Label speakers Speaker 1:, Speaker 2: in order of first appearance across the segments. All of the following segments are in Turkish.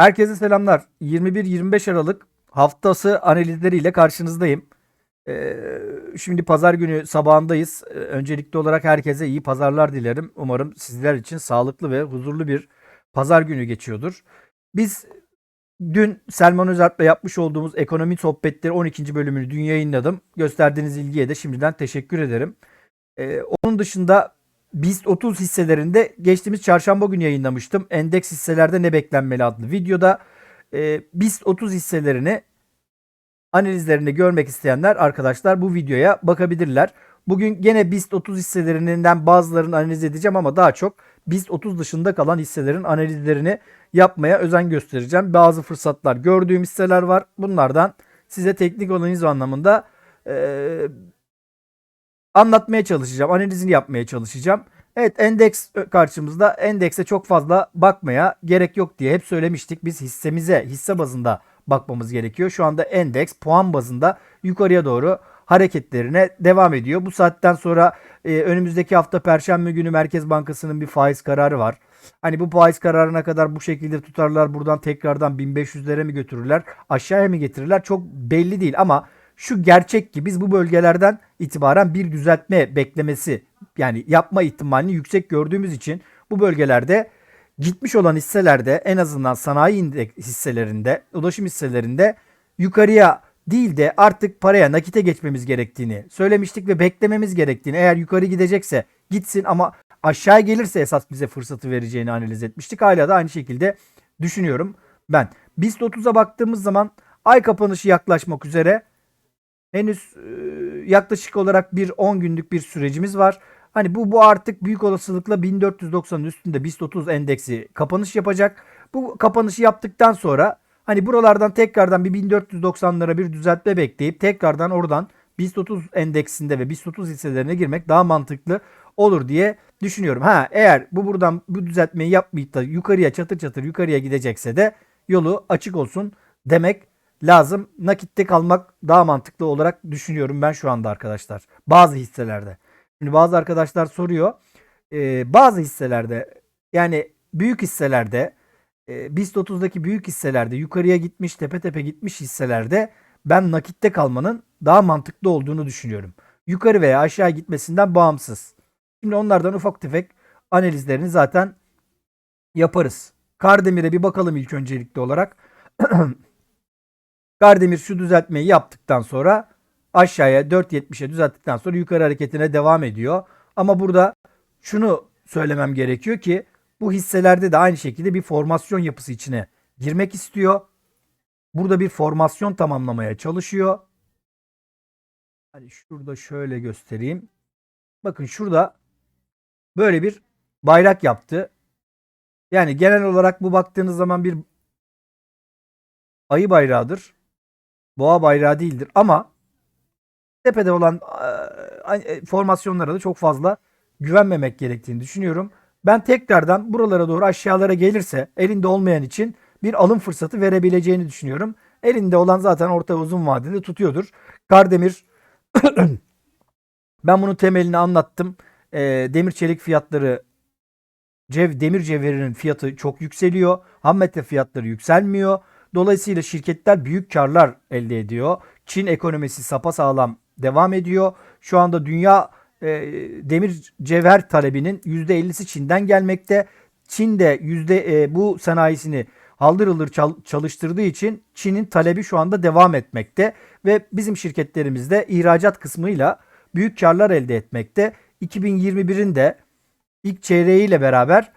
Speaker 1: Herkese selamlar. 21-25 Aralık haftası analizleriyle karşınızdayım. Ee, şimdi pazar günü sabahındayız. Ee, öncelikli olarak herkese iyi pazarlar dilerim. Umarım sizler için sağlıklı ve huzurlu bir pazar günü geçiyordur. Biz dün Selman Özert'le yapmış olduğumuz ekonomi sohbetleri 12. bölümünü dün yayınladım. Gösterdiğiniz ilgiye de şimdiden teşekkür ederim. Ee, onun dışında BIST 30 hisselerinde geçtiğimiz çarşamba günü yayınlamıştım. Endeks hisselerde ne beklenmeli adlı videoda. E, BIST 30 hisselerini analizlerini görmek isteyenler arkadaşlar bu videoya bakabilirler. Bugün gene BIST 30 hisselerinden bazılarını analiz edeceğim ama daha çok BIST 30 dışında kalan hisselerin analizlerini yapmaya özen göstereceğim. Bazı fırsatlar gördüğüm hisseler var. Bunlardan size teknik analiz anlamında e, anlatmaya çalışacağım. Analizini yapmaya çalışacağım. Evet endeks karşımızda. Endekse çok fazla bakmaya gerek yok diye hep söylemiştik. Biz hissemize hisse bazında bakmamız gerekiyor. Şu anda endeks puan bazında yukarıya doğru hareketlerine devam ediyor. Bu saatten sonra e, önümüzdeki hafta Perşembe günü Merkez Bankası'nın bir faiz kararı var. Hani bu faiz kararına kadar bu şekilde tutarlar buradan tekrardan 1500'lere mi götürürler aşağıya mı getirirler çok belli değil ama şu gerçek ki biz bu bölgelerden itibaren bir düzeltme beklemesi yani yapma ihtimalini yüksek gördüğümüz için bu bölgelerde gitmiş olan hisselerde en azından sanayi indeks hisselerinde, ulaşım hisselerinde yukarıya değil de artık paraya nakite geçmemiz gerektiğini söylemiştik ve beklememiz gerektiğini. Eğer yukarı gidecekse gitsin ama aşağı gelirse esas bize fırsatı vereceğini analiz etmiştik. Hala da aynı şekilde düşünüyorum ben. BIST 30'a baktığımız zaman ay kapanışı yaklaşmak üzere henüz e, yaklaşık olarak bir 10 günlük bir sürecimiz var. Hani bu bu artık büyük olasılıkla 1490'ın üstünde BIST 30 endeksi kapanış yapacak. Bu kapanışı yaptıktan sonra hani buralardan tekrardan bir 1490'lara bir düzeltme bekleyip tekrardan oradan BIST 30 endeksinde ve BIST 30 hisselerine girmek daha mantıklı olur diye düşünüyorum. Ha eğer bu buradan bu düzeltmeyi yapmayıp da yukarıya çatır çatır yukarıya gidecekse de yolu açık olsun demek lazım. Nakitte kalmak daha mantıklı olarak düşünüyorum ben şu anda arkadaşlar. Bazı hisselerde. Şimdi bazı arkadaşlar soruyor. Ee, bazı hisselerde yani büyük hisselerde e, BIST 30'daki büyük hisselerde yukarıya gitmiş tepe tepe gitmiş hisselerde ben nakitte kalmanın daha mantıklı olduğunu düşünüyorum. Yukarı veya aşağı gitmesinden bağımsız. Şimdi onlardan ufak tefek analizlerini zaten yaparız. Kardemir'e bir bakalım ilk öncelikli olarak. Kardemir şu düzeltmeyi yaptıktan sonra aşağıya 4.70'e düzelttikten sonra yukarı hareketine devam ediyor. Ama burada şunu söylemem gerekiyor ki bu hisselerde de aynı şekilde bir formasyon yapısı içine girmek istiyor. Burada bir formasyon tamamlamaya çalışıyor. Hani şurada şöyle göstereyim. Bakın şurada böyle bir bayrak yaptı. Yani genel olarak bu baktığınız zaman bir ayı bayrağıdır. Boğa bayrağı değildir ama tepede olan e, formasyonlara da çok fazla güvenmemek gerektiğini düşünüyorum. Ben tekrardan buralara doğru aşağılara gelirse elinde olmayan için bir alım fırsatı verebileceğini düşünüyorum. Elinde olan zaten orta uzun vadede tutuyordur. Kardemir ben bunun temelini anlattım. E, demir çelik fiyatları cev, demir cevherinin fiyatı çok yükseliyor. Ham metal fiyatları yükselmiyor. Dolayısıyla şirketler büyük karlar elde ediyor. Çin ekonomisi sapasağlam devam ediyor. Şu anda dünya e, demir cevher talebinin %50'si Çin'den gelmekte. Çin de yüzde e, bu sanayisini haldır hıldır çal- çalıştırdığı için Çin'in talebi şu anda devam etmekte ve bizim şirketlerimiz de ihracat kısmıyla büyük karlar elde etmekte. 2021'in de ilk çeyreğiyle beraber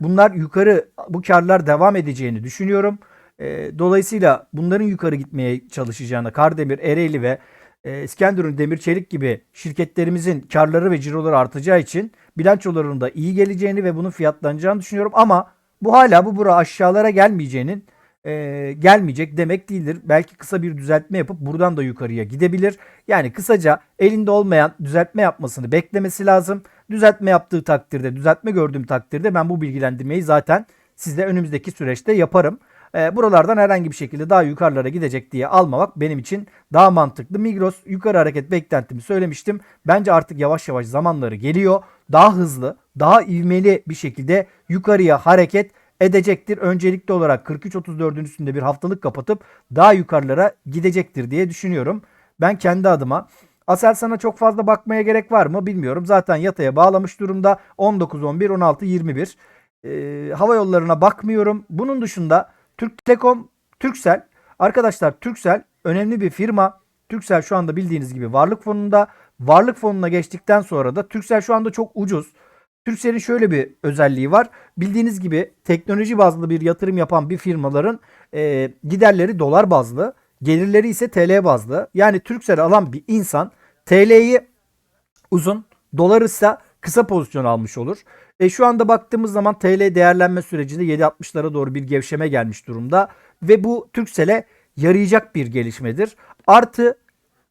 Speaker 1: bunlar yukarı bu karlar devam edeceğini düşünüyorum. E, dolayısıyla bunların yukarı gitmeye çalışacağını Kardemir, Ereğli ve e, İskenderun Demir Çelik gibi şirketlerimizin karları ve ciroları artacağı için bilançolarının da iyi geleceğini ve bunun fiyatlanacağını düşünüyorum. Ama bu hala bu bura aşağılara gelmeyeceğinin e, gelmeyecek demek değildir. Belki kısa bir düzeltme yapıp buradan da yukarıya gidebilir. Yani kısaca elinde olmayan düzeltme yapmasını beklemesi lazım. Düzeltme yaptığı takdirde, düzeltme gördüğüm takdirde ben bu bilgilendirmeyi zaten sizde önümüzdeki süreçte yaparım. E, buralardan herhangi bir şekilde daha yukarılara gidecek diye almamak benim için daha mantıklı. Migros yukarı hareket beklentimi söylemiştim. Bence artık yavaş yavaş zamanları geliyor. Daha hızlı, daha ivmeli bir şekilde yukarıya hareket edecektir. Öncelikli olarak 43.34'ün üstünde bir haftalık kapatıp daha yukarılara gidecektir diye düşünüyorum. Ben kendi adıma. Aselsan'a çok fazla bakmaya gerek var mı bilmiyorum. Zaten yataya bağlamış durumda. 19, 11, 16, 21. Ee, hava yollarına bakmıyorum. Bunun dışında Türk Telekom, Turkcell. Arkadaşlar Turkcell önemli bir firma. Turkcell şu anda bildiğiniz gibi varlık fonunda. Varlık fonuna geçtikten sonra da Turkcell şu anda çok ucuz. Turkcell'in şöyle bir özelliği var. Bildiğiniz gibi teknoloji bazlı bir yatırım yapan bir firmaların e, giderleri dolar bazlı, gelirleri ise TL bazlı. Yani Turkcell alan bir insan TL'yi uzun, dolar ise kısa pozisyon almış olur. E, şu anda baktığımız zaman TL değerlenme sürecinde 7.60'lara doğru bir gevşeme gelmiş durumda ve bu Turkcell'e yarayacak bir gelişmedir. Artı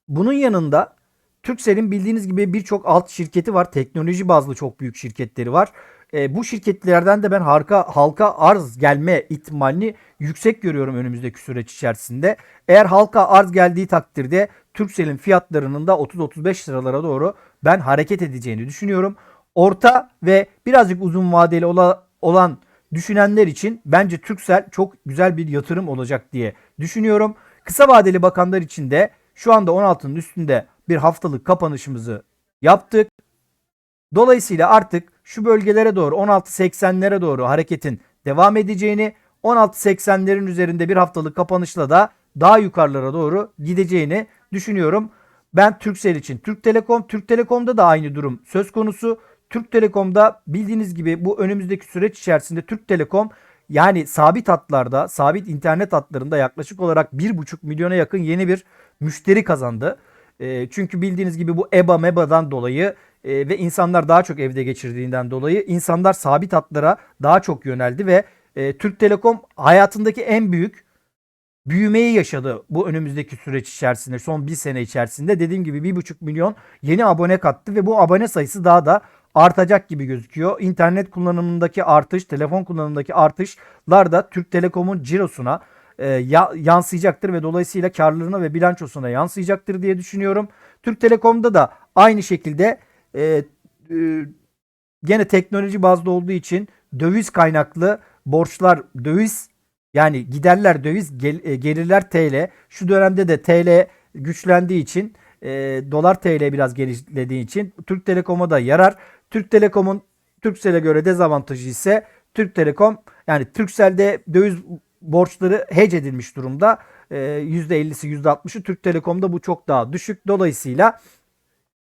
Speaker 1: bunun yanında Turkcell'in bildiğiniz gibi birçok alt şirketi var. Teknoloji bazlı çok büyük şirketleri var. E, bu şirketlerden de ben halka, halka arz gelme ihtimalini yüksek görüyorum önümüzdeki süreç içerisinde. Eğer halka arz geldiği takdirde Turkcell'in fiyatlarının da 30-35 liralara doğru ben hareket edeceğini düşünüyorum. Orta ve birazcık uzun vadeli ola- olan düşünenler için bence Turkcell çok güzel bir yatırım olacak diye düşünüyorum. Kısa vadeli bakanlar için de şu anda 16'nın üstünde bir haftalık kapanışımızı yaptık. Dolayısıyla artık şu bölgelere doğru 16.80'lere doğru hareketin devam edeceğini 16.80'lerin üzerinde bir haftalık kapanışla da daha yukarılara doğru gideceğini düşünüyorum. Ben Turkcell için Türk Telekom, Türk Telekom'da da aynı durum söz konusu. Türk Telekom'da bildiğiniz gibi bu önümüzdeki süreç içerisinde Türk Telekom yani sabit hatlarda, sabit internet hatlarında yaklaşık olarak 1,5 milyona yakın yeni bir müşteri kazandı. E, çünkü bildiğiniz gibi bu EBA MEBA'dan dolayı e, ve insanlar daha çok evde geçirdiğinden dolayı insanlar sabit hatlara daha çok yöneldi ve e, Türk Telekom hayatındaki en büyük büyümeyi yaşadı bu önümüzdeki süreç içerisinde son bir sene içerisinde dediğim gibi bir buçuk milyon yeni abone kattı ve bu abone sayısı daha da artacak gibi gözüküyor. İnternet kullanımındaki artış, telefon kullanımındaki artışlar da Türk Telekom'un cirosuna e, ya- yansıyacaktır ve dolayısıyla karlılığına ve bilançosuna yansıyacaktır diye düşünüyorum. Türk Telekom'da da aynı şekilde e, e, gene teknoloji bazlı olduğu için döviz kaynaklı borçlar döviz yani giderler döviz gel- e, gelirler TL. Şu dönemde de TL güçlendiği için e, dolar TL biraz gerilediği için Türk Telekom'a da yarar. Türk Telekom'un Turkcell'e göre dezavantajı ise Türk Telekom yani Turkcell'de döviz borçları hedge edilmiş durumda. E, %50'si %60'ı Türk Telekom'da bu çok daha düşük. Dolayısıyla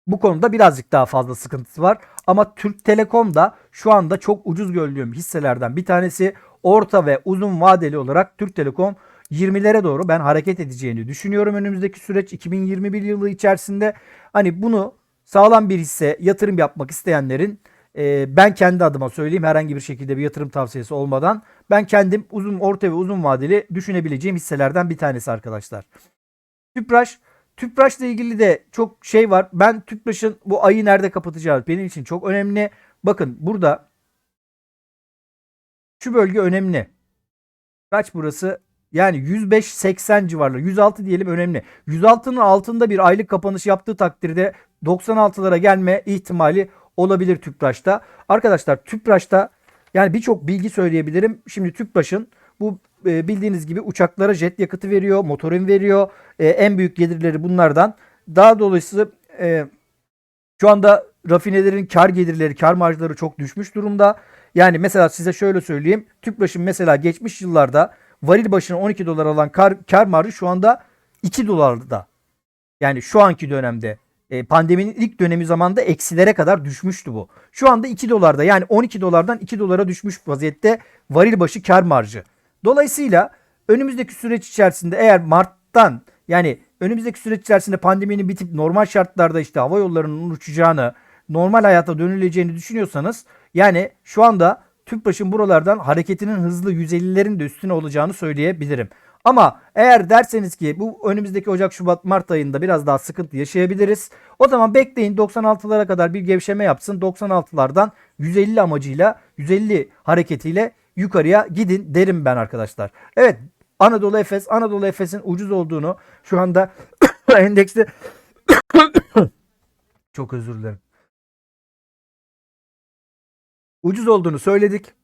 Speaker 1: bu konuda birazcık daha fazla sıkıntısı var. Ama Türk Telekom da şu anda çok ucuz gördüğüm hisselerden bir tanesi. Orta ve uzun vadeli olarak Türk Telekom 20'lere doğru ben hareket edeceğini düşünüyorum önümüzdeki süreç 2021 yılı içerisinde. Hani bunu sağlam bir hisse yatırım yapmak isteyenlerin e, ben kendi adıma söyleyeyim herhangi bir şekilde bir yatırım tavsiyesi olmadan ben kendim uzun orta ve uzun vadeli düşünebileceğim hisselerden bir tanesi arkadaşlar. Tüpraş Tüpraş'la ilgili de çok şey var. Ben Tüpraş'ın bu ayı nerede kapatacağı benim için çok önemli. Bakın burada şu bölge önemli. Kaç burası? Yani 105-80 civarları. 106 diyelim önemli. 106'nın altında bir aylık kapanış yaptığı takdirde 96'lara gelme ihtimali olabilir Tüpraş'ta. Arkadaşlar Tüpraş'ta yani birçok bilgi söyleyebilirim. Şimdi Tüpraş'ın bu e, bildiğiniz gibi uçaklara jet yakıtı veriyor, motorin veriyor. E, en büyük gelirleri bunlardan. Daha dolayısıyla e, şu anda rafinelerin kar gelirleri, kar marjları çok düşmüş durumda. Yani mesela size şöyle söyleyeyim. Tüpraş'ın mesela geçmiş yıllarda varil başına 12 dolar alan kar, kar marjı şu anda 2 dolarda. Yani şu anki dönemde e, pandeminin ilk dönemi zamanında eksilere kadar düşmüştü bu. Şu anda 2 dolarda yani 12 dolardan 2 dolara düşmüş vaziyette varil başı kar marjı. Dolayısıyla önümüzdeki süreç içerisinde eğer Mart'tan yani önümüzdeki süreç içerisinde pandeminin bitip normal şartlarda işte hava yollarının uçacağını, normal hayata dönüleceğini düşünüyorsanız yani şu anda Tüpraş'ın buralardan hareketinin hızlı 150'lerin de üstüne olacağını söyleyebilirim. Ama eğer derseniz ki bu önümüzdeki Ocak, Şubat, Mart ayında biraz daha sıkıntı yaşayabiliriz. O zaman bekleyin 96'lara kadar bir gevşeme yapsın. 96'lardan 150 amacıyla 150 hareketiyle yukarıya gidin derim ben arkadaşlar. Evet Anadolu Efes, Anadolu Efes'in ucuz olduğunu şu anda endekste çok özür dilerim. Ucuz olduğunu söyledik.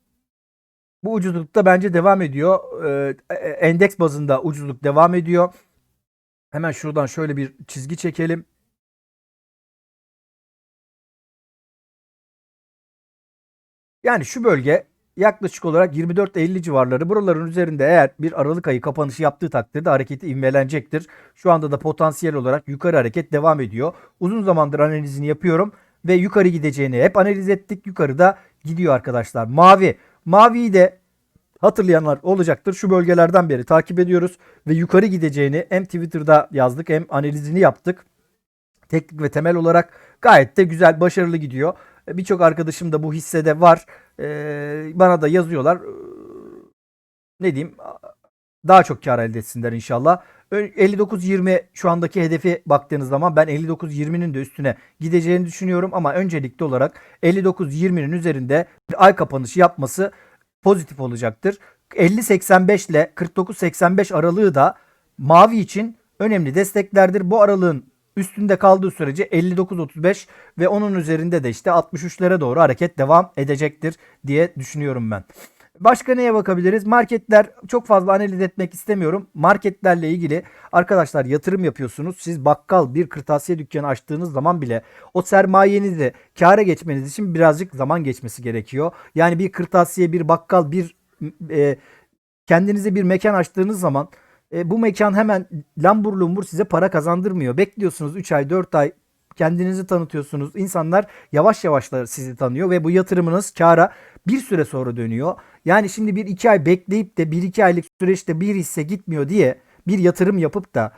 Speaker 1: Bu ucuzlukta bence devam ediyor. Ee, e- endeks bazında ucuzluk devam ediyor. Hemen şuradan şöyle bir çizgi çekelim. Yani şu bölge yaklaşık olarak 24-50 civarları. Buraların üzerinde eğer bir Aralık ayı kapanışı yaptığı takdirde hareketi ivmelenecektir. Şu anda da potansiyel olarak yukarı hareket devam ediyor. Uzun zamandır analizini yapıyorum ve yukarı gideceğini hep analiz ettik. Yukarıda gidiyor arkadaşlar. Mavi. Maviyi de hatırlayanlar olacaktır. Şu bölgelerden beri takip ediyoruz ve yukarı gideceğini hem Twitter'da yazdık hem analizini yaptık. Teknik ve temel olarak gayet de güzel, başarılı gidiyor. Birçok arkadaşım da bu hissede var. Ee, bana da yazıyorlar. Ee, Ne diyeyim? Daha çok kar elde etsinler inşallah. Ö- 59.20 şu andaki hedefi baktığınız zaman ben 59.20'nin de üstüne gideceğini düşünüyorum ama öncelikli olarak 59.20'nin üzerinde bir ay kapanışı yapması pozitif olacaktır. 50.85 ile 49.85 aralığı da mavi için önemli desteklerdir. Bu aralığın üstünde kaldığı sürece 59.35 ve onun üzerinde de işte 63'lere doğru hareket devam edecektir diye düşünüyorum ben. Başka neye bakabiliriz? Marketler çok fazla analiz etmek istemiyorum. Marketlerle ilgili arkadaşlar yatırım yapıyorsunuz. Siz bakkal bir kırtasiye dükkanı açtığınız zaman bile o sermayenizi kâra geçmeniz için birazcık zaman geçmesi gerekiyor. Yani bir kırtasiye, bir bakkal, bir e, kendinize bir mekan açtığınız zaman e, bu mekan hemen lambur lumbur size para kazandırmıyor. Bekliyorsunuz 3 ay 4 ay kendinizi tanıtıyorsunuz. İnsanlar yavaş yavaş sizi tanıyor ve bu yatırımınız kâra bir süre sonra dönüyor. Yani şimdi bir iki ay bekleyip de 1-2 aylık süreçte bir hisse gitmiyor diye bir yatırım yapıp da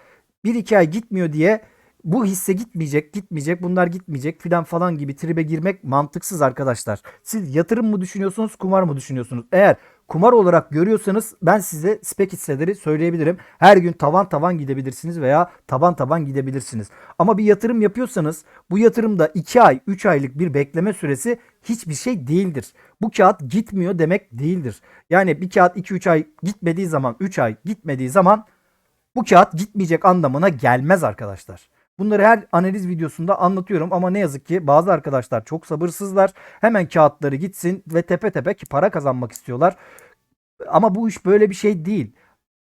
Speaker 1: 1-2 ay gitmiyor diye bu hisse gitmeyecek, gitmeyecek, bunlar gitmeyecek filan falan gibi tribe girmek mantıksız arkadaşlar. Siz yatırım mı düşünüyorsunuz, kumar mı düşünüyorsunuz? Eğer kumar olarak görüyorsanız ben size spek hisseleri söyleyebilirim. Her gün tavan tavan gidebilirsiniz veya taban taban gidebilirsiniz. Ama bir yatırım yapıyorsanız bu yatırımda 2 ay, 3 aylık bir bekleme süresi hiçbir şey değildir. Bu kağıt gitmiyor demek değildir. Yani bir kağıt 2-3 ay gitmediği zaman, 3 ay gitmediği zaman bu kağıt gitmeyecek anlamına gelmez arkadaşlar. Bunları her analiz videosunda anlatıyorum ama ne yazık ki bazı arkadaşlar çok sabırsızlar. Hemen kağıtları gitsin ve tepe tepe ki para kazanmak istiyorlar. Ama bu iş böyle bir şey değil.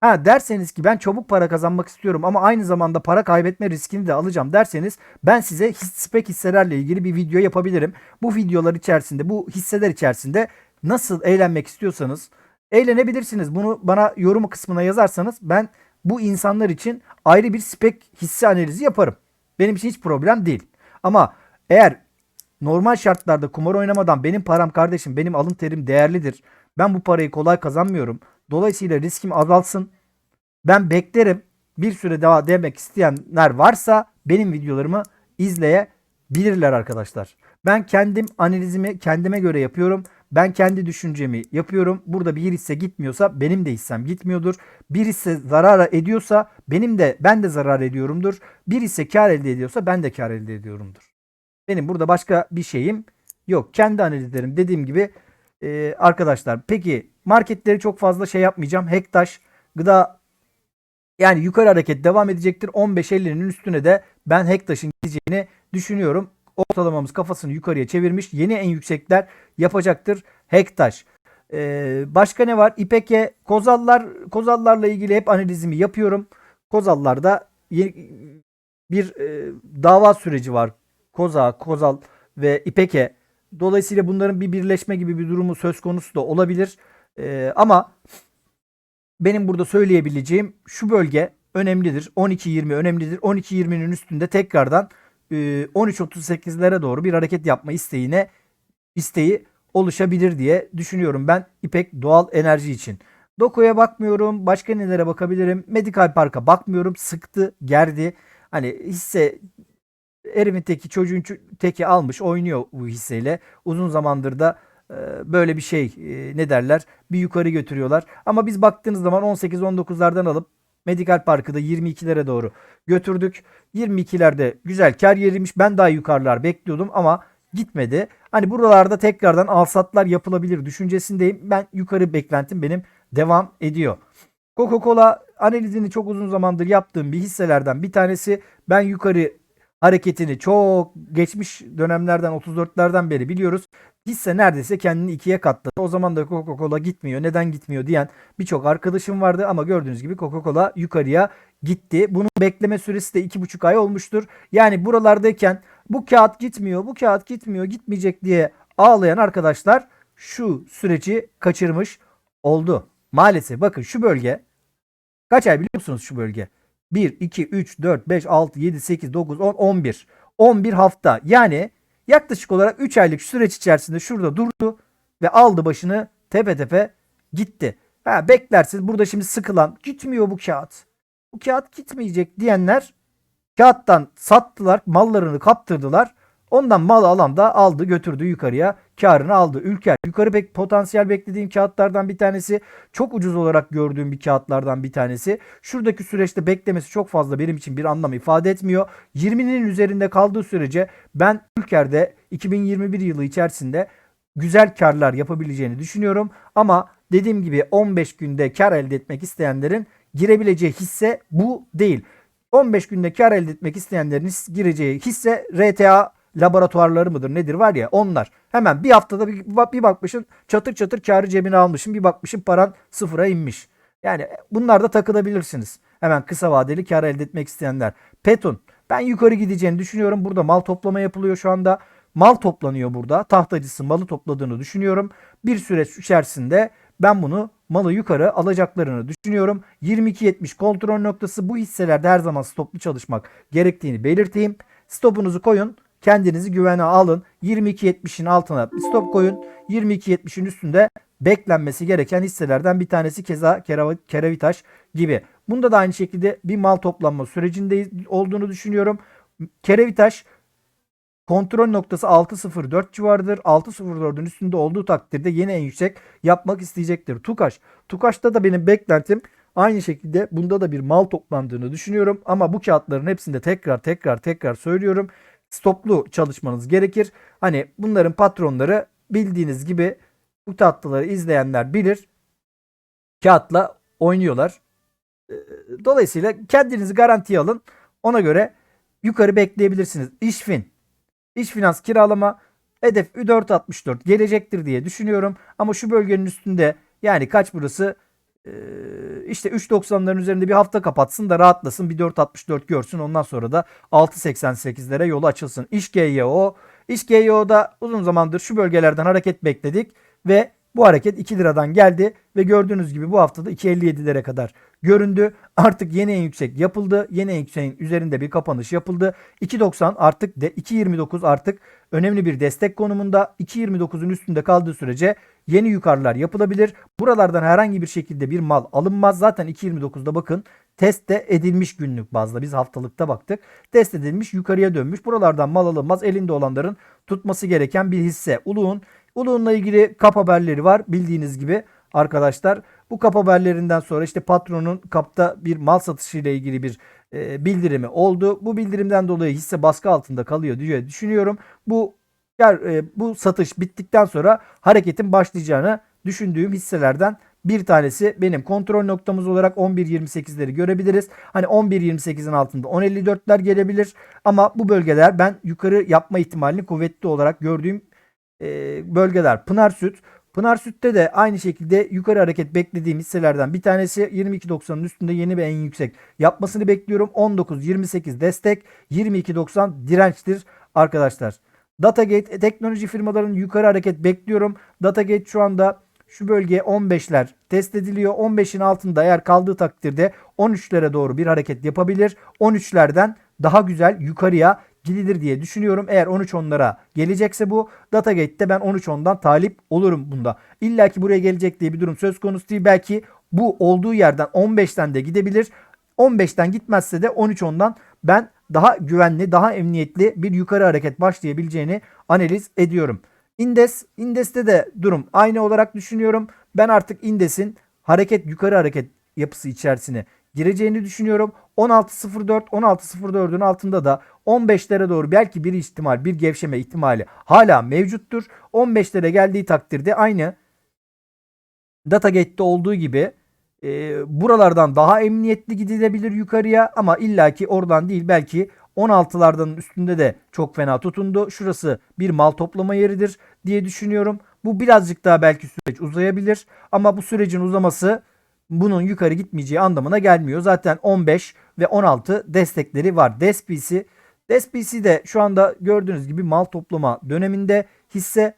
Speaker 1: Ha derseniz ki ben çabuk para kazanmak istiyorum ama aynı zamanda para kaybetme riskini de alacağım derseniz ben size spek hisselerle ilgili bir video yapabilirim. Bu videolar içerisinde, bu hisseler içerisinde nasıl eğlenmek istiyorsanız eğlenebilirsiniz. Bunu bana yorum kısmına yazarsanız ben bu insanlar için ayrı bir spek hisse analizi yaparım. Benim için hiç problem değil. Ama eğer normal şartlarda kumar oynamadan benim param kardeşim, benim alın terim değerlidir. Ben bu parayı kolay kazanmıyorum. Dolayısıyla riskim azalsın. Ben beklerim. Bir süre daha demek isteyenler varsa benim videolarımı izleyebilirler arkadaşlar. Ben kendim analizimi kendime göre yapıyorum. Ben kendi düşüncemi yapıyorum. Burada bir hisse gitmiyorsa benim de hissem gitmiyordur. Bir hisse zarar ediyorsa benim de ben de zarar ediyorumdur. Bir hisse kar elde ediyorsa ben de kar elde ediyorumdur. Benim burada başka bir şeyim yok. Kendi analizlerim dediğim gibi e, arkadaşlar. Peki marketleri çok fazla şey yapmayacağım. Hektaş gıda yani yukarı hareket devam edecektir. 15.50'nin üstüne de ben Hektaş'ın gideceğini düşünüyorum. Ortalamamız kafasını yukarıya çevirmiş. Yeni en yüksekler yapacaktır Hektaş. Ee, başka ne var? İpeke, Kozallar, Kozallarla ilgili hep analizimi yapıyorum. Kozallarda yeni- bir e, dava süreci var. Koza, Kozal ve İpeke. Dolayısıyla bunların bir birleşme gibi bir durumu söz konusu da olabilir. Ee, ama benim burada söyleyebileceğim şu bölge önemlidir. 12-20 önemlidir. 12-20'nin üstünde tekrardan e, 13-38'lere doğru bir hareket yapma isteğine isteği oluşabilir diye düşünüyorum ben İpek Doğal Enerji için. Doko'ya bakmıyorum. Başka nelere bakabilirim? Medical Park'a bakmıyorum. Sıktı, gerdi. Hani hisse Erimin teki çocuğun ço- teki almış oynuyor bu hisseyle. Uzun zamandır da e, böyle bir şey e, ne derler bir yukarı götürüyorlar. Ama biz baktığınız zaman 18-19'lardan alıp Medical Park'ı da 22'lere doğru götürdük. 22'lerde güzel kar yeriymiş. Ben daha yukarılar bekliyordum ama gitmedi. Hani buralarda tekrardan alsatlar yapılabilir düşüncesindeyim. Ben yukarı beklentim benim devam ediyor. Coca-Cola analizini çok uzun zamandır yaptığım bir hisselerden bir tanesi. Ben yukarı hareketini çok geçmiş dönemlerden 34'lerden beri biliyoruz. Hisse neredeyse kendini ikiye katladı. O zaman da Coca-Cola gitmiyor. Neden gitmiyor diyen birçok arkadaşım vardı ama gördüğünüz gibi Coca-Cola yukarıya gitti. Bunun bekleme süresi de iki buçuk ay olmuştur. Yani buralardayken bu kağıt gitmiyor, bu kağıt gitmiyor, gitmeyecek diye ağlayan arkadaşlar şu süreci kaçırmış oldu. Maalesef bakın şu bölge kaç ay biliyor musunuz şu bölge? 1, 2, 3, 4, 5, 6, 7, 8, 9, 10, 11. 11 hafta. Yani yaklaşık olarak 3 aylık süreç içerisinde şurada durdu ve aldı başını tepe tepe gitti. Ha beklersiniz burada şimdi sıkılan gitmiyor bu kağıt. Bu kağıt gitmeyecek diyenler kağıttan sattılar, mallarını kaptırdılar. Ondan mal alan da aldı götürdü yukarıya karını aldı. Ülker yukarı pek potansiyel beklediğim kağıtlardan bir tanesi. Çok ucuz olarak gördüğüm bir kağıtlardan bir tanesi. Şuradaki süreçte beklemesi çok fazla benim için bir anlam ifade etmiyor. 20'nin üzerinde kaldığı sürece ben Ülker'de 2021 yılı içerisinde güzel karlar yapabileceğini düşünüyorum. Ama dediğim gibi 15 günde kar elde etmek isteyenlerin girebileceği hisse bu değil. 15 günde kar elde etmek isteyenlerin gireceği hisse RTA laboratuvarları mıdır nedir var ya onlar. Hemen bir haftada bir, bir bakmışsın çatır çatır karı cebine almışsın bir bakmışsın paran sıfıra inmiş. Yani bunlarda takılabilirsiniz. Hemen kısa vadeli kar elde etmek isteyenler. Petun ben yukarı gideceğini düşünüyorum. Burada mal toplama yapılıyor şu anda. Mal toplanıyor burada. Tahtacısı malı topladığını düşünüyorum. Bir süreç içerisinde ben bunu malı yukarı alacaklarını düşünüyorum. 22.70 kontrol noktası bu hisselerde her zaman stoplu çalışmak gerektiğini belirteyim. Stopunuzu koyun. Kendinizi güvene alın. 22.70'in altına bir stop koyun. 22.70'in üstünde beklenmesi gereken hisselerden bir tanesi keza Kerav- Keravitaş gibi. Bunda da aynı şekilde bir mal toplanma sürecinde olduğunu düşünüyorum. Kerevitaş kontrol noktası 6.04 civarıdır. 6.04'ün üstünde olduğu takdirde yeni en yüksek yapmak isteyecektir. Tukaş. Tukaş'ta da benim beklentim aynı şekilde bunda da bir mal toplandığını düşünüyorum. Ama bu kağıtların hepsinde tekrar tekrar tekrar söylüyorum. Stoplu çalışmanız gerekir. Hani bunların patronları bildiğiniz gibi bu tatlıları izleyenler bilir. Kağıtla oynuyorlar. Ee, Dolayısıyla kendinizi garantiye alın. Ona göre yukarı bekleyebilirsiniz. İşfin. İş finans kiralama hedef 4.64 gelecektir diye düşünüyorum. Ama şu bölgenin üstünde yani kaç burası Ee, işte 3.90'ların üzerinde bir hafta kapatsın da rahatlasın bir 4.64 görsün ondan sonra da 6.88'lere yolu açılsın. İş GYO İş GYO'da uzun zamandır şu bölgelerden hareket bekledik ve bu hareket 2 liradan geldi ve gördüğünüz gibi bu haftada 2.57'lere kadar göründü. Artık yeni en yüksek yapıldı. Yeni en yükseğin üzerinde bir kapanış yapıldı. 2.90 artık de 2.29 artık önemli bir destek konumunda. 2.29'un üstünde kaldığı sürece yeni yukarılar yapılabilir. Buralardan herhangi bir şekilde bir mal alınmaz. Zaten 2.29'da bakın test de edilmiş günlük bazda. Biz haftalıkta baktık. Test edilmiş yukarıya dönmüş. Buralardan mal alınmaz. Elinde olanların tutması gereken bir hisse. Uluğun Uluğun'la ilgili kap haberleri var bildiğiniz gibi arkadaşlar. Bu kap haberlerinden sonra işte patronun kapta bir mal satışı ile ilgili bir e, bildirimi oldu. Bu bildirimden dolayı hisse baskı altında kalıyor diye düşünüyorum. Bu bu satış bittikten sonra hareketin başlayacağını düşündüğüm hisselerden bir tanesi benim kontrol noktamız olarak 11.28'leri görebiliriz. Hani 11.28'in altında 10.54'ler gelebilir ama bu bölgeler ben yukarı yapma ihtimalini kuvvetli olarak gördüğüm e, bölgeler. Pınar Süt. Pınar Süt'te de aynı şekilde yukarı hareket beklediğim hisselerden bir tanesi 22.90'ın üstünde yeni ve en yüksek yapmasını bekliyorum. 19.28 destek 22.90 dirençtir arkadaşlar. Datagate teknoloji firmalarının yukarı hareket bekliyorum. Datagate şu anda şu bölge 15'ler test ediliyor. 15'in altında eğer kaldığı takdirde 13'lere doğru bir hareket yapabilir. 13'lerden daha güzel yukarıya gidilir diye düşünüyorum. Eğer 13 onlara gelecekse bu Datagate'de ben 13 ondan talip olurum bunda. İlla ki buraya gelecek diye bir durum söz konusu değil. Belki bu olduğu yerden 15'ten de gidebilir. 15'ten gitmezse de 13 ondan ben daha güvenli, daha emniyetli bir yukarı hareket başlayabileceğini analiz ediyorum. Indes, Indes'te de durum aynı olarak düşünüyorum. Ben artık Indes'in hareket yukarı hareket yapısı içerisine gireceğini düşünüyorum. 16.04 16.04'ün altında da 15'lere doğru belki bir ihtimal, bir gevşeme ihtimali hala mevcuttur. 15'lere geldiği takdirde aynı Datagate'de olduğu gibi e, buralardan daha emniyetli gidilebilir yukarıya ama illaki oradan değil belki 16'lardan üstünde de çok fena tutundu. Şurası bir mal toplama yeridir diye düşünüyorum. Bu birazcık daha belki süreç uzayabilir ama bu sürecin uzaması bunun yukarı gitmeyeceği anlamına gelmiyor. Zaten 15 ve 16 destekleri var. DESP'si DESP'si de şu anda gördüğünüz gibi mal toplama döneminde hisse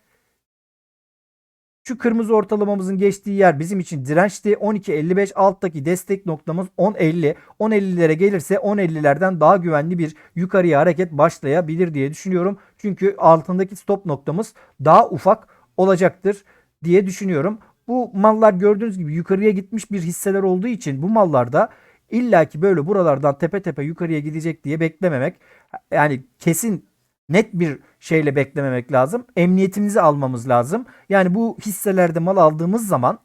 Speaker 1: şu kırmızı ortalamamızın geçtiği yer bizim için dirençti. 12.55 alttaki destek noktamız 10.50. 10.50'lere gelirse 10.50'lerden daha güvenli bir yukarıya hareket başlayabilir diye düşünüyorum. Çünkü altındaki stop noktamız daha ufak olacaktır diye düşünüyorum. Bu mallar gördüğünüz gibi yukarıya gitmiş bir hisseler olduğu için bu mallarda illaki böyle buralardan tepe tepe yukarıya gidecek diye beklememek yani kesin net bir şeyle beklememek lazım. Emniyetimizi almamız lazım. Yani bu hisselerde mal aldığımız zaman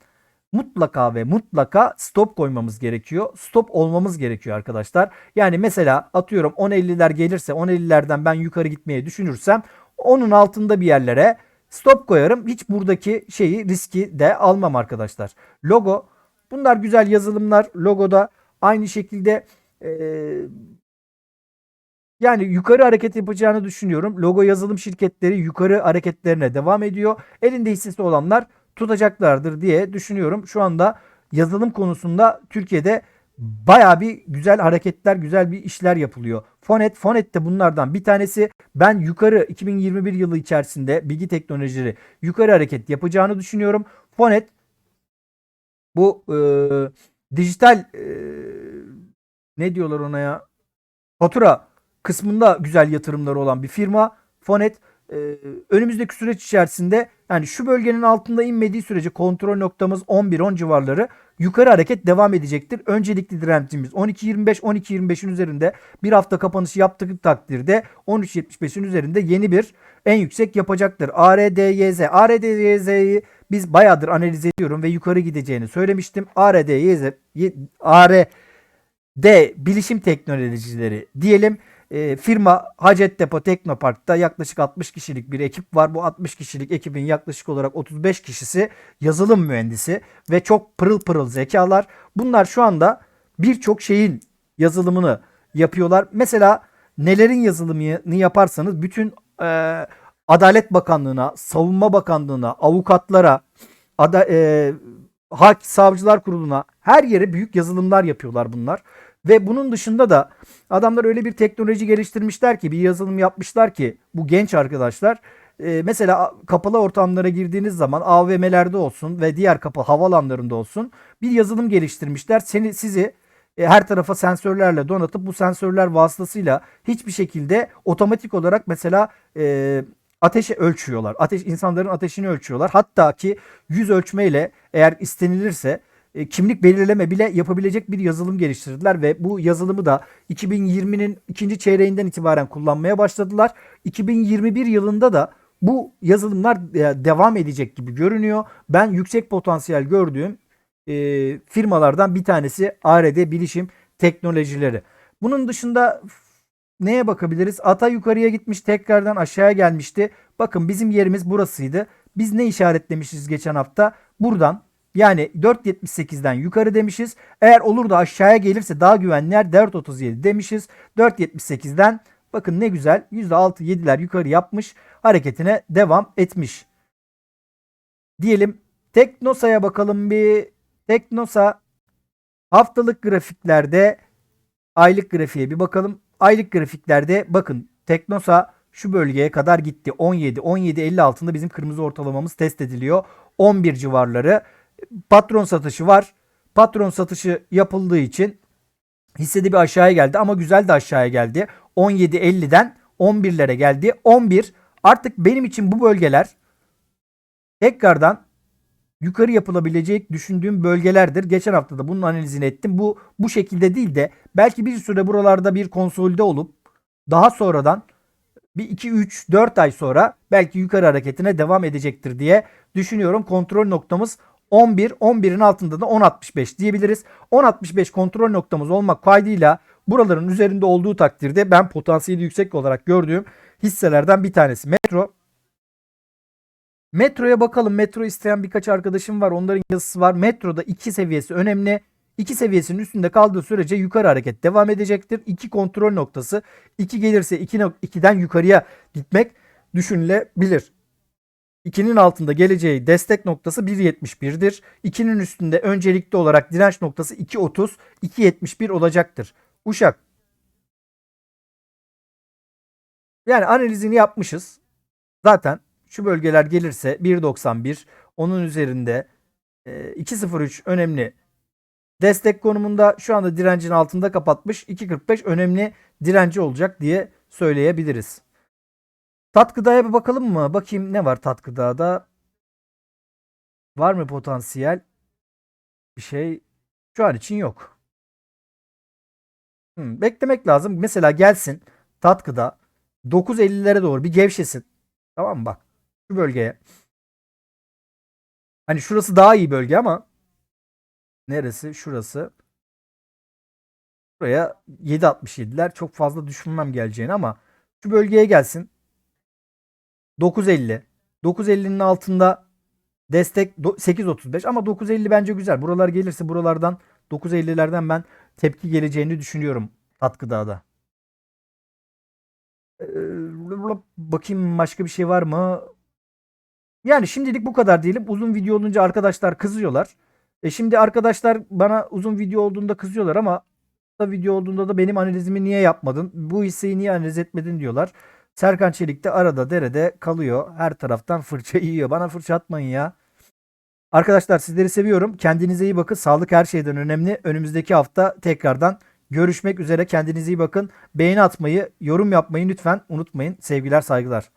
Speaker 1: mutlaka ve mutlaka stop koymamız gerekiyor. Stop olmamız gerekiyor arkadaşlar. Yani mesela atıyorum 10.50'ler gelirse 10.50'lerden ben yukarı gitmeyi düşünürsem onun altında bir yerlere stop koyarım. Hiç buradaki şeyi riski de almam arkadaşlar. Logo bunlar güzel yazılımlar. Logoda aynı şekilde eee yani yukarı hareket yapacağını düşünüyorum. Logo yazılım şirketleri yukarı hareketlerine devam ediyor. Elinde hissesi olanlar tutacaklardır diye düşünüyorum. Şu anda yazılım konusunda Türkiye'de baya bir güzel hareketler, güzel bir işler yapılıyor. Fonet, Fonet de bunlardan bir tanesi. Ben yukarı 2021 yılı içerisinde bilgi teknolojileri yukarı hareket yapacağını düşünüyorum. Fonet bu e, dijital e, ne diyorlar ona ya? Fatura kısmında güzel yatırımları olan bir firma. Fonet e, önümüzdeki süreç içerisinde yani şu bölgenin altında inmediği sürece kontrol noktamız 11-10 civarları yukarı hareket devam edecektir. Öncelikli direncimiz 12.25 12.25'in üzerinde bir hafta kapanışı yaptık takdirde 13.75'in üzerinde yeni bir en yüksek yapacaktır. ARDYZ ARDYZ'yi biz bayağıdır analiz ediyorum ve yukarı gideceğini söylemiştim. ARDYZ ARD bilişim teknolojileri diyelim. E, firma Hacettepe Teknopark'ta yaklaşık 60 kişilik bir ekip var. Bu 60 kişilik ekibin yaklaşık olarak 35 kişisi yazılım mühendisi ve çok pırıl pırıl zekalar. Bunlar şu anda birçok şeyin yazılımını yapıyorlar. Mesela nelerin yazılımını yaparsanız bütün e, Adalet Bakanlığı'na, Savunma Bakanlığı'na, avukatlara, ada, e, hak savcılar kuruluna her yere büyük yazılımlar yapıyorlar bunlar. Ve bunun dışında da adamlar öyle bir teknoloji geliştirmişler ki bir yazılım yapmışlar ki bu genç arkadaşlar e, mesela kapalı ortamlara girdiğiniz zaman AVM'lerde olsun ve diğer kapalı havalanlarında olsun bir yazılım geliştirmişler. Seni sizi e, her tarafa sensörlerle donatıp bu sensörler vasıtasıyla hiçbir şekilde otomatik olarak mesela e, ateşi ölçüyorlar. Ateş insanların ateşini ölçüyorlar. Hatta ki yüz ölçmeyle eğer istenilirse e, kimlik belirleme bile yapabilecek bir yazılım geliştirdiler ve bu yazılımı da 2020'nin ikinci çeyreğinden itibaren kullanmaya başladılar. 2021 yılında da bu yazılımlar e, devam edecek gibi görünüyor. Ben yüksek potansiyel gördüğüm e, firmalardan bir tanesi ARD Bilişim Teknolojileri. Bunun dışında neye bakabiliriz? Ata yukarıya gitmiş tekrardan aşağıya gelmişti. Bakın bizim yerimiz burasıydı. Biz ne işaretlemişiz geçen hafta? Buradan yani 4.78'den yukarı demişiz. Eğer olur da aşağıya gelirse daha güvenli yer 4.37 demişiz. 4.78'den bakın ne güzel %6 7'ler yukarı yapmış. Hareketine devam etmiş. Diyelim Teknosa'ya bakalım bir. Teknosa haftalık grafiklerde aylık grafiğe bir bakalım. Aylık grafiklerde bakın Teknosa şu bölgeye kadar gitti. 17 17.50 altında bizim kırmızı ortalamamız test ediliyor. 11 civarları patron satışı var. Patron satışı yapıldığı için hissede bir aşağıya geldi ama güzel de aşağıya geldi. 17.50'den 11'lere geldi. 11 artık benim için bu bölgeler tekrardan yukarı yapılabilecek düşündüğüm bölgelerdir. Geçen hafta da bunun analizini ettim. Bu bu şekilde değil de belki bir süre buralarda bir konsolide olup daha sonradan bir 2 3 4 ay sonra belki yukarı hareketine devam edecektir diye düşünüyorum. Kontrol noktamız 11, 11'in altında da 10.65 diyebiliriz. 10.65 kontrol noktamız olmak kaydıyla buraların üzerinde olduğu takdirde ben potansiyeli yüksek olarak gördüğüm hisselerden bir tanesi. Metro. Metroya bakalım. Metro isteyen birkaç arkadaşım var. Onların yazısı var. Metroda 2 seviyesi önemli. 2 seviyesinin üstünde kaldığı sürece yukarı hareket devam edecektir. 2 kontrol noktası 2 gelirse 2 2'den yukarıya gitmek düşünülebilir. 2'nin altında geleceği destek noktası 1.71'dir. 2'nin üstünde öncelikli olarak direnç noktası 2.30, 2.71 olacaktır. Uşak. Yani analizini yapmışız. Zaten şu bölgeler gelirse 1.91, onun üzerinde e, 2.03 önemli destek konumunda şu anda direncin altında kapatmış. 2.45 önemli direnci olacak diye söyleyebiliriz. Tat gıdaya bir bakalım mı? Bakayım ne var tat gıdada? Var mı potansiyel? Bir şey şu an için yok. Hmm, beklemek lazım. Mesela gelsin tat gıda 9.50'lere doğru bir gevşesin. Tamam mı bak şu bölgeye. Hani şurası daha iyi bölge ama neresi? Şurası. Buraya 7.67'ler çok fazla düşünmem geleceğini ama şu bölgeye gelsin. 9.50. 9.50'nin altında destek do- 8.35 ama 9.50 bence güzel. Buralar gelirse buralardan 9.50'lerden ben tepki geleceğini düşünüyorum Tatkıdağ'da. Ee, bakayım başka bir şey var mı? Yani şimdilik bu kadar diyelim. Uzun video olunca arkadaşlar kızıyorlar. E şimdi arkadaşlar bana uzun video olduğunda kızıyorlar ama kısa video olduğunda da benim analizimi niye yapmadın? Bu hisseyi niye analiz etmedin diyorlar. Serkan Çelik de arada derede kalıyor. Her taraftan fırça yiyor. Bana fırça atmayın ya. Arkadaşlar sizleri seviyorum. Kendinize iyi bakın. Sağlık her şeyden önemli. Önümüzdeki hafta tekrardan görüşmek üzere. Kendinize iyi bakın. Beğeni atmayı, yorum yapmayı lütfen unutmayın. Sevgiler, saygılar.